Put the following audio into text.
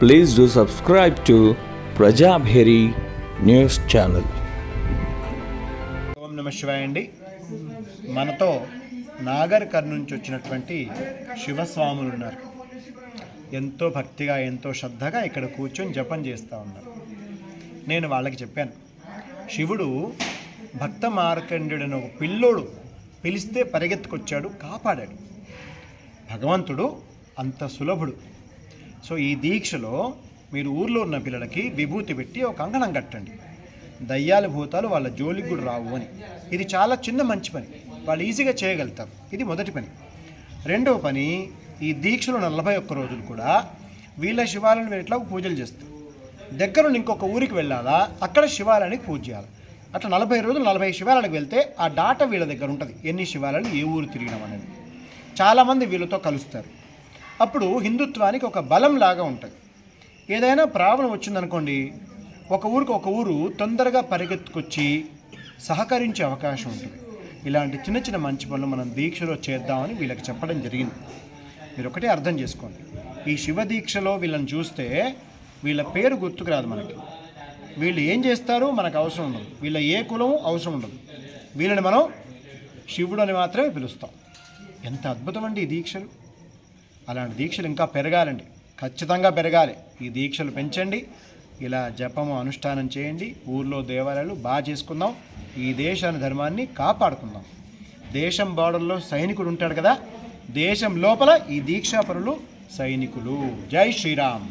Please do subscribe to Prajabheri news channel. ఓం నమ శివాయ అండి. మనతో నాగర్ కర్ నుంచి వచ్చినటువంటి శివస్వాములు ఉన్నారు. ఎంతో భక్తిగా ఎంతో శ్రద్ధగా ఇక్కడ కూర్చొని జపం చేస్తూ ఉన్నారు. నేను వాళ్ళకి చెప్పాను శివుడు భక్త మార్కండుడని ఒక పిల్లోడు పిలిస్తే పరిగెత్తుకొచ్చాడు కాపాడాడు. భగవంతుడు అంత సులభుడు. సో ఈ దీక్షలో మీరు ఊర్లో ఉన్న పిల్లలకి విభూతి పెట్టి ఒక అంకణం కట్టండి. దయ్యాల భూతాలు వాళ్ళ జోలికి కూడా రావు అని. ఇది చాలా చిన్న మంచి పని. వాళ్ళు ఈజీగా చేయగలుగుతారు. ఇది మొదటి పని. రెండవ పని ఈ దీక్షలో నలభై ఒక్క రోజులు కూడా వీళ్ళ శివాలయం ఎట్లా పూజలు చేస్తారు. దగ్గర నుండి ఇంకొక ఊరికి వెళ్ళాలా? అక్కడ శివాలయానికి పూజ చేయాలి. అట్లా నలభై రోజులు నలభై శివాలయానికి వెళ్తే ఆ డాటా వీళ్ళ దగ్గర ఉంటుంది. ఎన్ని శివాలయాలు ఏ ఊరు తిరిగినాం అనేది. చాలామంది వీళ్ళతో కలుస్తారు. అప్పుడు హిందుత్వానికి ఒక బలం లాగా ఉంటుంది. ఏదైనా ప్రాబ్లం వచ్చిందనుకోండి ఒక ఊరికి ఒక ఊరు తొందరగా పరిగెత్తుకొచ్చి సహకరించే అవకాశం ఉంటుంది. ఇలాంటి చిన్న చిన్న మంచి పనులు మనం దీక్షలో చేద్దామని వీళ్ళకి చెప్పడం జరిగింది. మీరు ఒకటే అర్థం చేసుకోండి. ఈ శివ దీక్షలో వీళ్ళని చూస్తే వీళ్ళ పేరు గుర్తుకు రాదు మనకి. వీళ్ళు ఏం చేస్తారు మనకు అవసరం ఉండదు. వీళ్ళ ఏ కులం అవసరం ఉండదు. వీళ్ళని మనం శివుడు అని మాత్రమే పిలుస్తాం. ఎంత అద్భుతం అండి ఈ దీక్షలు. అలాంటి దీక్షలు ఇంకా పెరగాలండి. ఖచ్చితంగా పెరగాలి. ఈ దీక్షలు పెంచండి. ఇలా జపము అనుష్ఠానం చేయండి. ఊర్లో దేవాలయాలు బాగా చేసుకుందాం. ఈ దేశాన్ని ధర్మాన్ని కాపాడుకుందాం. దేశం బార్డర్లో సైనికుడు ఉంటాడు కదా. దేశం లోపల ఈ దీక్షాపరులు సైనికులు. జై శ్రీరామ్.